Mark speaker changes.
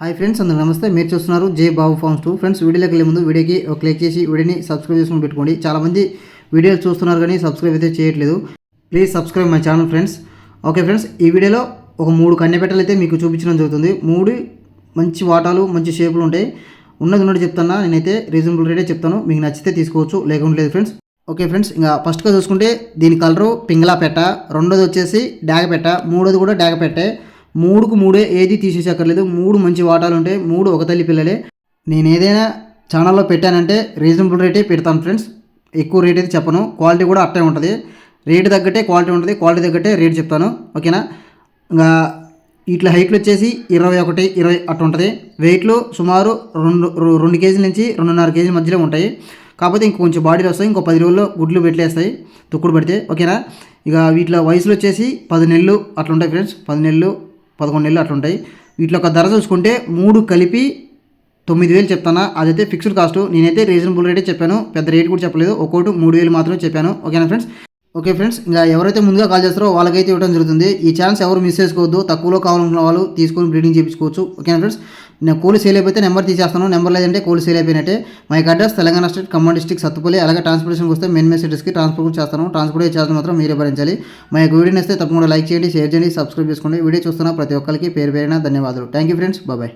Speaker 1: Hi friends అందరూ నమస్తే. మీరు చూస్తున్నారు J Babu farms two. Friends వీడియోలోకి వెళ్ళే ముందు వీడియోకి ఒక క్లిక్ చేసి వీడియోని సబ్స్క్రైబ్ చేసుకుని పెట్టుకోండి. చాలామంది వీడియోలు చూస్తున్నారు కానీ సబ్స్క్రైబ్ అయితే చేయట్లేదు. Please subscribe my channel friends okay friends ఈ వీడియోలో ఒక మూడు కన్నెపెట్టలు అయితే మీకు చూపించడం జరుగుతుంది. మూడు మంచి వాటాలు మంచి షేపులు ఉంటాయి. ఉన్నది ఉన్నట్టు చెప్తున్నా. నేనైతే రీజనబుల్ రేటే చెప్తాను. మీకు నచ్చితే తీసుకోవచ్చు లేకుండా లేదు ఫ్రెండ్స్ ఓకే ఫ్రెండ్స్ ఇంకా ఫస్ట్గా చూసుకుంటే దీని కలరు పింగళా పెట్ట రెండోది వచ్చేసి డాగ పెట్ట మూడోది కూడా డాగ పెట్టే మూడుకు మూడే ఏది తీసేసక్కర్లేదు. మూడు మంచి వాటాలు ఉంటాయి మూడు ఒక తల్లి పిల్లలే. నేను ఏదైనా ఛానల్లో పెట్టానంటే రీజనబుల్ రేటే పెడతాను ఫ్రెండ్స్. ఎక్కువ రేట్ అయితే చెప్పను. క్వాలిటీ కూడా అట్టే ఉంటుంది. రేటు తగ్గట్టే క్వాలిటీ ఉంటుంది. క్వాలిటీ తగ్గట్టే రేట్ చెప్తాను. ఓకేనా? ఇంకా ఇట్లా హైట్లు వచ్చేసి ఇరవై ఒకటి ఇరవై అట్ట ఉంటుంది. వెయిట్లు సుమారు రెండు రెండు కేజీల నుంచి రెండున్నర కేజీల మధ్యలో ఉంటాయి. కాకపోతే ఇంకొంచెం కొంచెం బాడీలో వస్తాయి. ఇంకో పది రోజుల్లో గుడ్లు పెట్టలేస్తాయి తుక్కుడు పెడితే. ఓకేనా? ఇక వీటిలో వయసులో వచ్చేసి పది నెలలు అట్లా ఉంటాయి ఫ్రెండ్స్. పది నెలలు పదకొండు నెలలు అట్లుంటాయి. వీటి యొక్క ధర చూసుకుంటే మూడు కలిపి తొమ్మిది వేలు చెప్తానా. అదైతే ఫిక్స్డ్ కాస్ట్ నేనైతే రీజనబుల్ రేటే చెప్పాను. పెద్ద రేట్ కూడా చెప్పలేదు. ఒక్కోటి మూడు వేలు మాత్రమే చెప్పాను. ఓకేనా ఫ్రెండ్స్? ఓకే ఫ్రెండ్స్ ఇంకా ఎవరైతే ముందుగా కాల్ చేస్తారో వాళ్ళకైతే ఇవ్వడం జరుగుతుంది. ఈ ఛాన్స్ ఎవరు మిస్ చేసుకోవద్దు తక్కువలో కావాలనుకున్న వాళ్ళు తీసుకొని బ్రీడింగ్ చేయించుకోవచ్చు. ఓకేనా ఫ్రెండ్స్? నేను కోళ్ళు సేల్ అయిపోతే నెంబర్ తీసేస్తాను. నెంబర్ లేదంటే కోళ్ళు సేల్ అయిపోయినట్టే. మా యొక్క address Telangana state Khammam district Sattupalli అలాగే ట్రాన్స్పోర్టేషన్కి వస్తే మెయిన్ మెసేజెస్కి ట్రాన్స్పోర్ట్ చేస్తాను. ట్రాన్స్పోర్ట్ ఛార్జ్ మాత్రం మీరే భరించాలి. మా యొక్క వీడియోని వస్తే తప్పకుండా లైక్ చేయండి షేర్ చేయండి సబ్స్క్రైబ్ చేసుకోండి. వీడియో చూస్తున్న ప్రతి ఒక్కరికి పేరు పేరైన ధన్యవాదాలు. Thank you friends bye